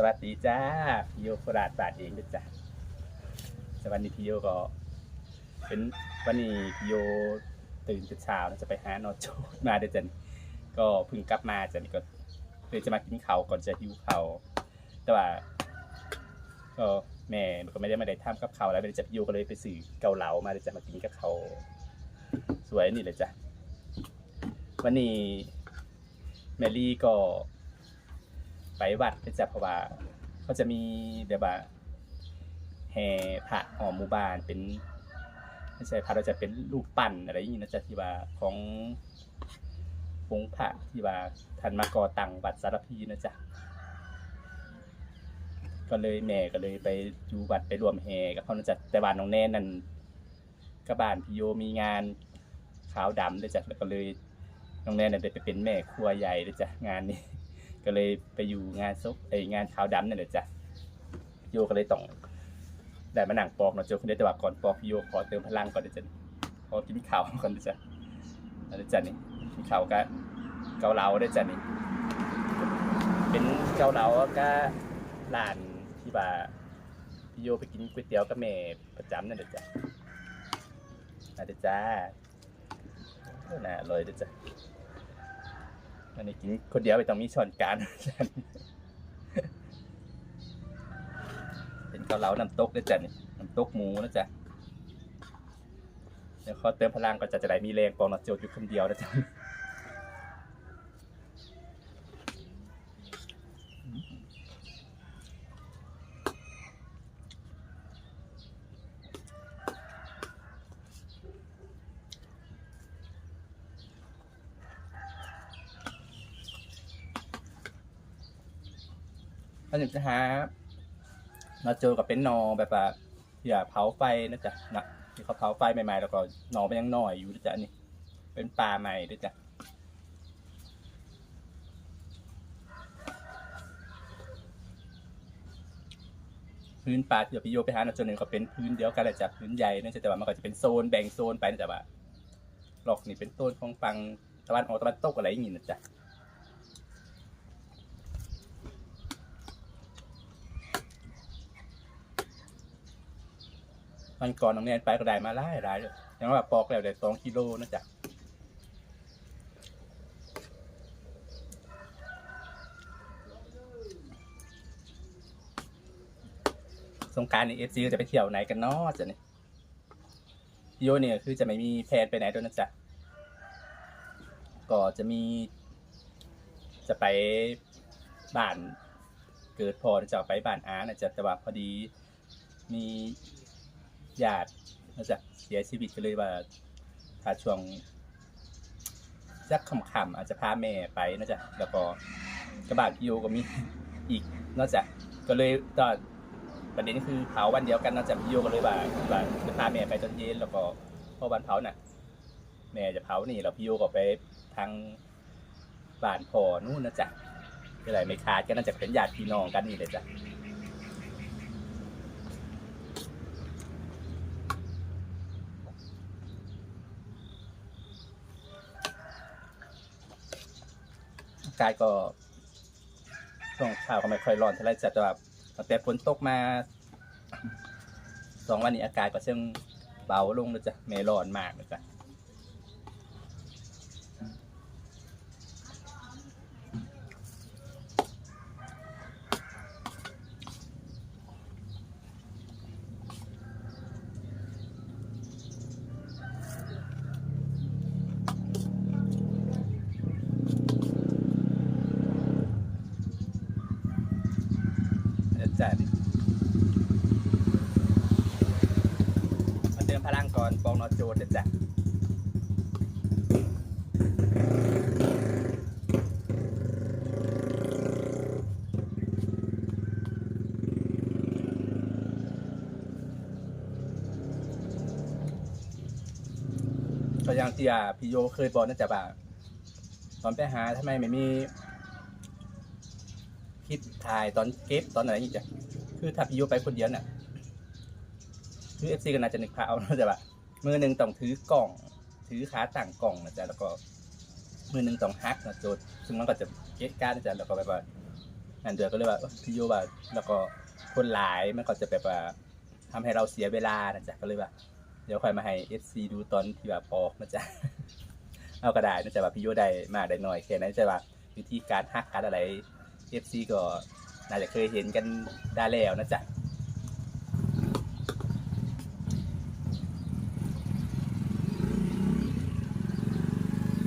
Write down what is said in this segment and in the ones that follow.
สวัสดีจ้าพี่โยโคราชบาทเองด้วยจ้ะสวัสดีพี่โยก็ เป็นวันนี้พี่โยตื่นแต่เช้านะจะไปหานอโจดมาเดี๋ยวจันก็เพิ่งกลับมาจันก็เลยจะมากินข้าวก่อนจะหิวข้าวแต่ว่าก็แม่ก็ไม่ได้มาได้ทำกับเขาวแล้วเลยจะพี่โยก็เลยไปซื้อเกาเหลามาเดี๋ยวจะมากินกับเขาวสวยนี่เลยจ้ะวันนี้แมรี่ก็ ไปวัดไปจับเพราะว่าเขาจะมีแบบว่าแห่พระหอมหมู่บ้านเป็นไม่ใช่พระเราจะเป็นรูปปั้นอะไรอย่างนี้นะจ๊ะที่ว่าขององค์พระที่ว่าท่านมาก่อตั้งวัดสารพีนะจ๊ะก็เลยแม่ก็เลยไปอยู่วัดไปรวมแห่กับเขานะจ๊ะแต่บ้านน้องแน่นั่นกับบ้านพี่โยมีงานขาวดำด้วยจ้ะแล้วก็เลยน้องแน่นั่นได้ไปเป็นแม่ครัวใหญ่ด้วยจ้ะงานนี้ ก็เลยไปอยู่งานซุปไองานขาวดำนั่นแหละจ้ะโยก็เลยต้องได้มาหนังปอกเนาะโจคนเดียวแต่ว่าก่อนปอกพี่โยขอเติมพลังก่อนเดี๋ยวจะขอกินข้าวก่อนเดี๋ยวจะเดี๋ยวจะนี่กินข้าวก็เกาเหลาเดี๋ยวจะนี่เป็นเกาเหลาก็ร้านที่ว่าพี่โยไปกินก๋วยเตี๋ยวกับแม่ประจำนั่นแหละจ้ะนะเดี๋ยวจ้าน่าอร่อยเดี๋ยวจ้ะ อันนี้กินคนเดียวไปต้องมีช้อนกลารเป็นเกาเหลาน้ำตกด้วยจ้ะนี่น้ำตกหมูนะจ๊ะเดี๋ยวขอเติมพลังก็จะจะได้มีแรงปองนะโจดอยู่คนเดียวนะจ๊ะ ถ้าอยากจะหานาโจอกับเป็นนอแบบว่าอย่าเผาไฟนะจ๊ะนะที่เขาเผาไฟใหม่ๆแล้วก็หนอมันยังหน่อยอยู่นะจ๊ะนี่ เป็นปลาใหม่ด้วยจ้ะพื้นปลาที่เราไปโยไปหานาโจหนึ่งก็เป็นพื้นเดียวกันแหละจ้ะพื้นใหญ่นั่นจะแต่ว่ามันก็จะเป็นโซนแบ่งโซนไปนะจ๊ะว่าหลอกนี่เป็นโซนของฟังตะวันออกตะวันตกอะไรอย่างงี้นะจ๊ะ มันก่อนน้องแนนไปก็ได้มาหลายหลายเลยยังว่าปอกแล้วได้สองกิโลนะจ๊ะสงการในเอฟซีจะไปเที่ยวไหนกันเนาะจ๊ะเนี่ยโยเนี่ยคือจะไม่มีแพลนไปไหนด้วยนะจ๊ะก็จะมี จะไปบ้านเกิดพอจะไปบ้านอานะจ๊ะแต่ว่าพอดีมี ญาตินะจ๊ะเสียชีวิตก็เลยว่าถ้าช่วงสักค่ำๆอาจจะพาแม่ไปนะจ๊ะแล้วก็กระบาดพี่โยก็มีอีกนอกจากก็เลยตอนประเด็นคือเผาวันเดียวกันนอกจากพี่โยก็เลยว่าว่าจะพาแม่ไปตอนเย็นแล้วก็พอวันเผาน่ะ แม่จะเผานี่แล้วพี่โยก็ไปทางบ้านพ่อนู่นนะจ๊ะก็เลยไม่ขาดก็น่าจะเป็นญาติพี่น้องกันนี่เลยจ้ะ กาศก็ช่วงเช้าก็ไม่ค่อยร้อนเท่าไหรจ้ะแต่แบบตั้งแต่ฝนตกมาสองวันนี้อากาศก็เชิงเบาลงเลยจ้ะไม่ร้อนมากเลยจ้ะ จ้ะมาเติมพลังก่อนปองนอโจดเดี๋ยวจ้ะก็อย่างที่พี่โยเคยบอกนะจ๊ะว่าตอนไปหาทำไมไม่มี คลิปถ่ายตอนเก็บตอนไหนอย่างเงี้ยจ้ะคือถ้าพี่โยไปคนเดียวเนี่ยคือเอฟซีก็น่าจะนึกภาพเอาเนอะแต่ว่ามือหนึ่งต้องถือกล่อง ถือขาต่างกล่องนะจ๊ะแล้วก็ มือหนึ่งต้องฮักนะจทย์ซึ่งมันก็จะเก็บการนะจ๊ะแล้วก็แบบว่างานเดือนก็เลยว่าพี่โยว่าแล้วก็คนหลายมันก็จะแบบว่าทำให้เราเสียเวลานะจ๊ะก็เลยว่าเดี๋ยวค่อยมาให้ FC ดูตอนที่แบบออกนะจ๊ะเอาก็ได้นะจ๊ะว่าพี่โยได้มากได้น้อยแค่ไหนจ๊ะว่าวิธีการฮักการอะไร FC ก็น่าจะเคยเห็นกันได้แล้วนะจ๊ะ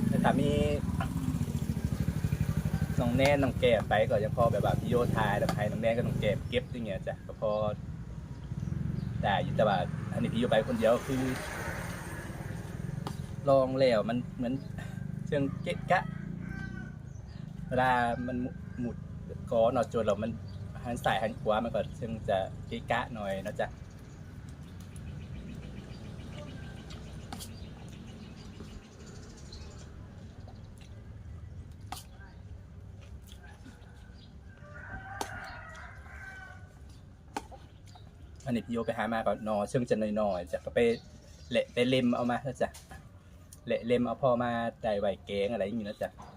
แต่ถ้ามีน้องแน่น้องแก้มไปก็ยังพอแบบว่าพี่โยทายแบบให้น้องแน่ก็น้องแก้มเก็บอย่างเงี้ยจ้ะก็พอได้อยู่แต่ว่าอันนี้พี่โยไปคนเดียวคือ ลองแล้วมันเหมือนเชิงเกะกะเวลามันหมุด กอนอจนเรามันหันสายหันขวามันก็เชิงจะกะกะหน่อยนะจ๊ะอันนี้พี่โยไปหามาก็นอเชิงจะหน้อยๆจะก็ไปเละไปเล็มเอามาแล้วจ้ะเละเล็มเอาพอมาได้ไหวแกงอะไรอย่างนี้นะจ๊ะ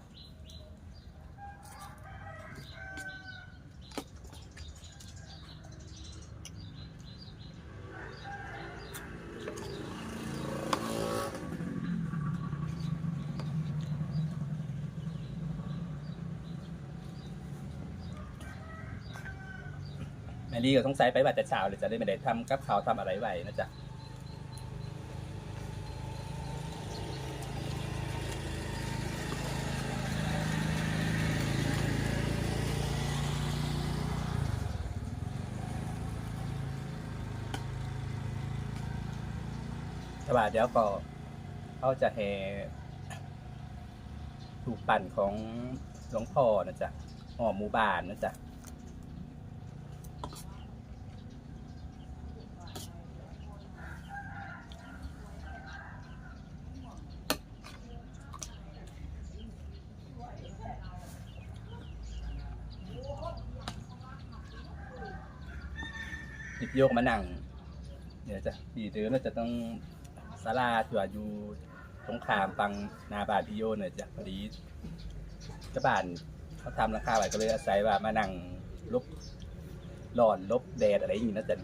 แมรี่ก็ต้องใส่ไปบัดแต่เช้าเลยจะได้ไม่ได้ทำกับข้าวทำอะไรไว้นะจ๊ะแต่ว่าเดี๋ยวก็เขาจะแห่ถูกปั่นของหลวงพ่อนะจ๊ะหอหมู่บ้านนะจ๊ะ หยิบโยกมานั่งเดี๋ยวจะปีเดือน่าจะต้องศาลาจั่วอยู่สงขามฟังนาบานพี่โยเนี่ยจะพอดีเจ้าบ้านเขาทำราคาไว้ก็เลยอาศัยว่ามานั่งลบร้อนลบแดดอะไรอย่างนี้นะจ๊ะ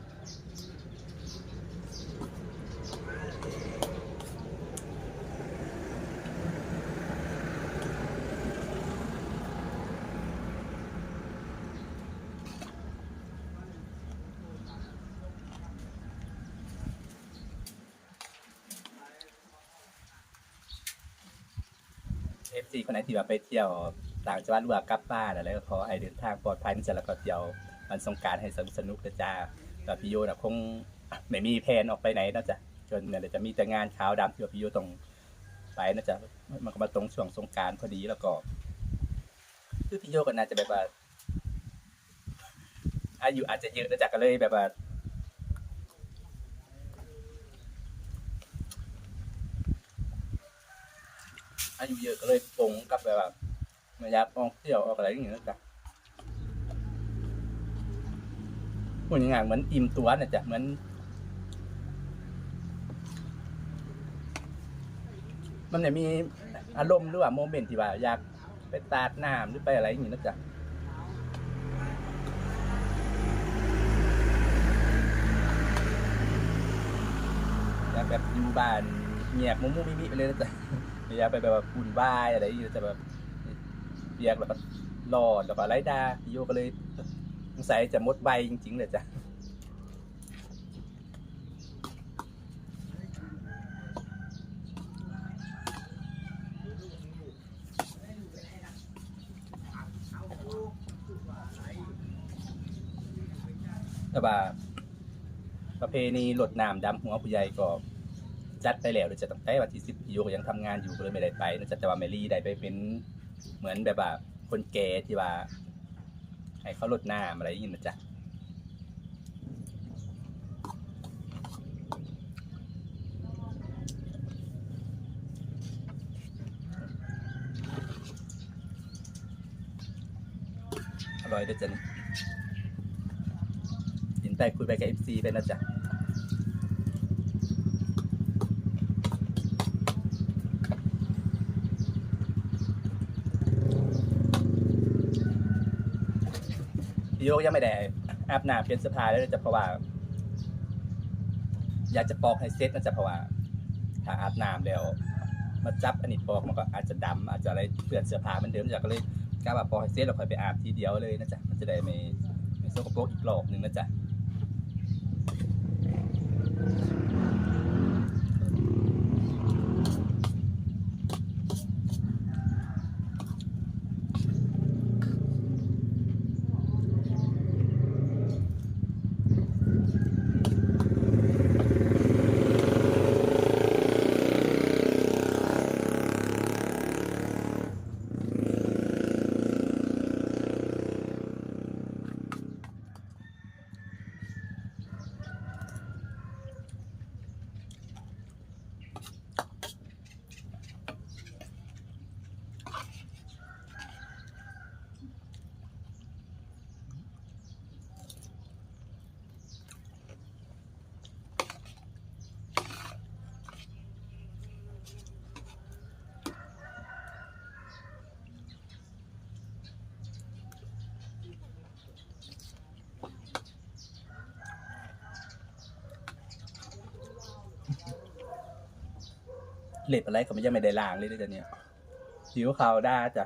ซีคนไหนที่ว่าไปเที่ยวต่างจังหวัดหรือว่ากลับบ้านอะไรก็ขอให้เดินทางปลอดภัยนะจ๊ะแล้วก็เที่ยวมันสงกรารให้สนุกสนุกนะจ๊ะแต่พี่โยนะคงไม่มีแผนออกไปไหนนะจ๊ะจนเนี่ยเดี๋ยวจะมีแต่งานขาวดำที่ว่าพี่โยต้องไปนะจ๊ะมันก็มาตรงช่วงสงกรารพอดีแล้วก็คือพี่โยก็น่าจะแบบว่าอายุอาจจะเยอะนะจ๊ะก็เลยแบบว่า อายุเยอะก็เลยปงกับแบบว่าไม่อยากออกเที่ยวออกอะไรอย่างเงี้ยจ๊ะพูดยังไงเหมือนอิ่มตัวนะจ๊ะเหมือนมันเนี่ยมีอารมณ์หรือว่าโมเมนต์ที่ว่าอยากไปตาดน้ำหรือไปอะไรอย่างเงี้นะจ๊ะอยากแบบอยู่บ้านเงียบมุมมุมมิมิไปเลยนะจ๊ะ อยากไปแบบว่าปุ่นวายอะไรอยู่แต่แบบเรียกแล้วก็รอดแล้วก็ไล่ดาพี่โยก็เลยสงสัยจะมดใบจริงๆเลยจ้ะแต่ว่าประเพณีหลดน้ำดำหัวผู้ใหญ่ก็ จัดไปแล้วโดยจะตั้งแต่วันที่สิบพี่โยก็ยังทำงานอยู่ก็เลยไม่ได้ไปนะจ๊ะแต่ว่าเมลี่ได้ไปเป็นเหมือนแบบว่าคนแก่ที่ว่า ให้เขาลดน้ำอะไรอย่างนี้นะจ๊ะอร่อยด้วยจ้ะนี่กินไปคุยไปกับเอฟซีไปนะจ๊ะ พี่โยก็ยังไม่ได้อาบน้ำเปลี่ยนเสื้อผ้าแลยจะเพราะว่า อยากจะปอกให้เซ็ตนะจะเพราะว่าถ้าอาบน้ำแล้วมาจับอันนี้ปอกมันก็อาจจะดำอาจจะอะไรเปลือนเสื้อผ้ามันเดิมจากก็เลยกล้าแบบปอกให้เซ็ตเราค่อยไปอาบทีเดียวเลยนะจ๊ะมันจะได้ไม่ไม่สกปรกอีกรอบหนึ่งนะจ๊ะ เล็บอะไรก็มันยังไม่ได้ล้างเลยนะจ๊ะเนี่ยผิวขาวด้าจ้ะ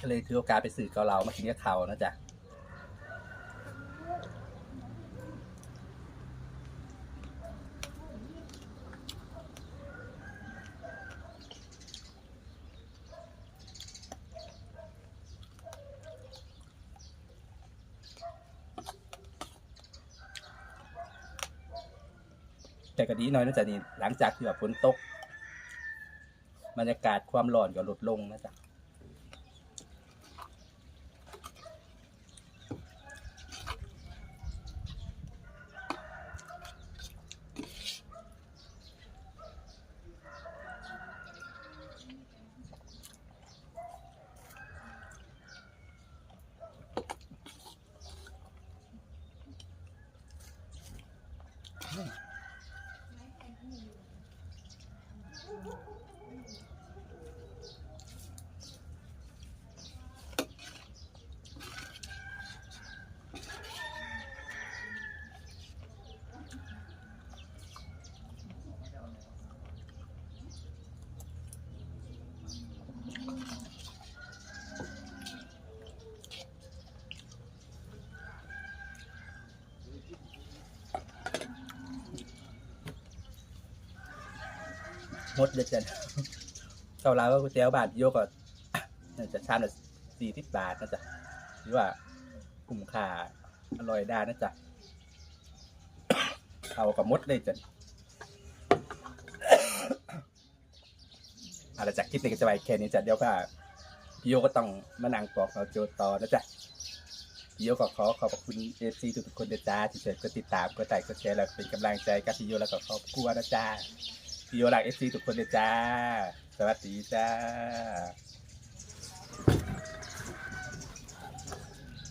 ก็เลยถือโอกาสไปสื่อเกาเหลามากินกับเขานะจ๊ะ แต่ก็ดีหน้อยนะจ๊ะนี่หลังจากที่แบบฝนตกบรรยากาศความร้อนก็ลดลงนะจ๊ะ มดเลยจ้ะเกาเหลาก็ก๋วยเตี๋ยวบาทโยก็น่าจะชามละสี่สิบบาทนะจ๊ะหรือว่าคุ้มค่าอร่อยได้นะจ๊ะเอากับมดเลยจ้ะอาละจากคลิปนี้ก็จะไปแค่นี้จ้ะเดี๋ยวก็พี่โยก็ต้องมานั่งปอกเราโจทย์ต่อนะจ๊ะพี่โยก็ขอขอบคุณเอฟซีทุกคนนะจ๊ะที่ช่วยกดติดตามกดไลค์กดแชร์และเป็นกำลังใจกับพี่โยแล้วก็ขอบคุณนะจ๊ะ พี่โยรักเอฟซีทุกคนเลยจ้า สวัสดีจ้า